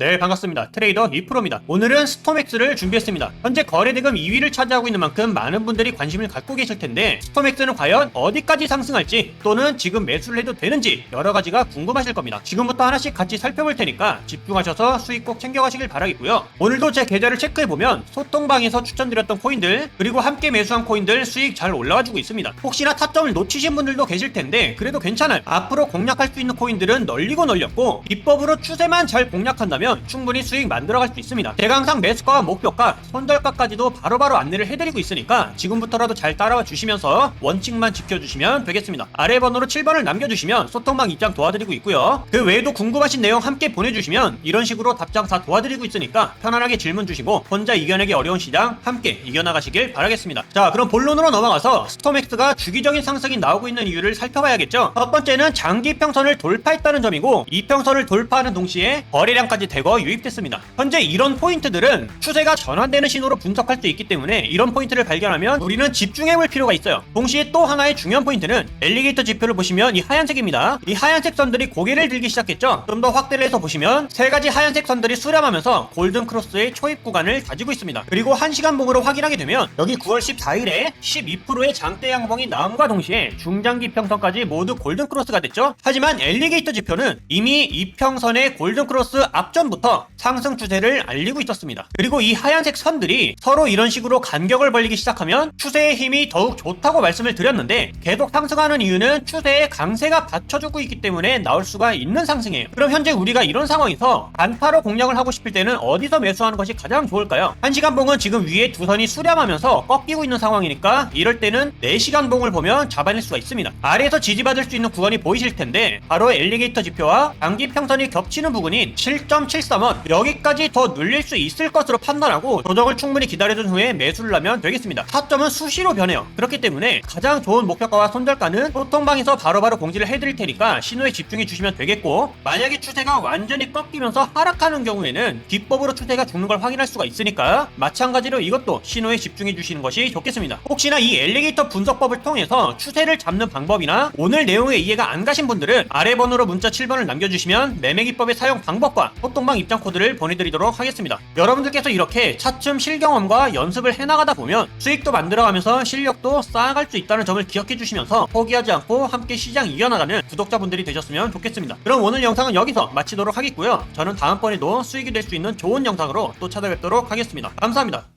네 반갑습니다. 트레이더 이프로입니다. 오늘은 스톰엑스를 준비했습니다. 현재 거래대금 2위를 차지하고 있는 만큼 많은 분들이 관심을 갖고 계실 텐데 스톰엑스는 과연 어디까지 상승할지 또는 지금 매수를 해도 되는지 여러 가지가 궁금하실 겁니다. 지금부터 하나씩 같이 살펴볼 테니까 집중하셔서 수익 꼭 챙겨가시길 바라겠고요. 오늘도 제 계좌를 체크해보면 소통방에서 추천드렸던 코인들 그리고 함께 매수한 코인들 수익 잘 올라와주고 있습니다. 혹시나 타점을 놓치신 분들도 계실 텐데 그래도 괜찮아요. 앞으로 공략할 수 있는 코인들은 널리고 널렸고 비법으로 추세만 잘 공략한다면 충분히 수익 만들어갈 수 있습니다. 대강상 매수가와 목표가, 손절가까지도 바로바로 안내를 해드리고 있으니까 지금부터라도 잘 따라와 주시면서 원칙만 지켜주시면 되겠습니다. 아래 번호로 7번을 남겨주시면 소통방 입장 도와드리고 있고요. 그 외에도 궁금하신 내용 함께 보내주시면 이런 식으로 답장 다 도와드리고 있으니까 편안하게 질문 주시고 혼자 이겨내기 어려운 시장 함께 이겨나가시길 바라겠습니다. 자 그럼 본론으로 넘어가서 스톰엑스가 주기적인 상승이 나오고 있는 이유를 살펴봐야겠죠. 첫 번째는 장기 평선을 돌파했다는 점이고 이 평선을 돌파하는 동시에 거래량까지 대거 유입됐습니다. 현재 이런 포인트들은 추세가 전환되는 신호로 분석할 수 있기 때문에 이런 포인트를 발견하면 우리는 집중해 볼 필요가 있어요. 동시에 또 하나의 중요한 포인트는 엘리게이터 지표를 보시면 이 하얀색입니다. 이 하얀색 선들이 고개를 들기 시작했죠. 좀 더 확대를 해서 보시면 세 가지 하얀색 선들이 수렴하면서 골든 크로스의 초입 구간을 가지고 있습니다. 그리고 1시간 봉으로 확인하게 되면 여기 9월 14일에 12%의 장대 양봉이 나옴과 동시에 중장기 평선까지 모두 골든 크로스가 됐죠. 하지만 엘리게이터 지표는 이미 이평선의 골든 크로스 앞 전부터 상승 추세를 알리고 있었습니다. 그리고 이 하얀색 선들이 서로 이런 식으로 간격을 벌리기 시작하면 추세의 힘이 더욱 좋다고 말씀을 드렸는데 계속 상승하는 이유는 추세의 강세가 받쳐주고 있기 때문에 나올 수가 있는 상승이에요. 그럼 현재 우리가 이런 상황에서 단타로 공략을 하고 싶을 때는 어디서 매수하는 것이 가장 좋을까요? 1시간 봉은 지금 위에 두 선이 수렴하면서 꺾이고 있는 상황이니까 이럴 때는 4시간 봉을 보면 잡아낼 수가 있습니다. 아래에서 지지받을 수 있는 구간이 보이실 텐데 바로 엘리게이터 지표와 단기 평선이 겹치는 부분인 7.73원 여기까지 더 눌릴 수 있을 것으로 판단하고 조정을 충분히 기다려준 후에 매수를 하면 되겠습니다. 타점은 수시로 변해요. 그렇기 때문에 가장 좋은 목표가와 손절가는 소통방에서 바로바로 공지를 해드릴 테니까 신호에 집중해 주시면 되겠고 만약에 추세가 완전히 꺾이면서 하락하는 경우에는 기법으로 추세가 죽는 걸 확인할 수가 있으니까 마찬가지로 이것도 신호에 집중해 주시는 것이 좋겠습니다. 혹시나 이 엘리게이터 분석법을 통해서 추세를 잡는 방법이나 오늘 내용에 이해가 안 가신 분들은 아래 번호로 문자 7번을 남겨주시면 매매기법의 사용 방법과 소통방 입장 코드 를 보내드리도록 하겠습니다. 여러분들께서 이렇게 차츰 실경험과 연습을 해나가다 보면 수익도 만들어가면서 실력도 쌓아갈 수 있다는 점을 기억해 주시면서 포기하지 않고 함께 시장 이겨나가는 구독자분들이 되셨으면 좋겠습니다. 그럼 오늘 영상은 여기서 마치도록 하겠고요. 저는 다음번에도 수익이 될 수 있는 좋은 영상으로 또 찾아뵙도록 하겠습니다. 감사합니다.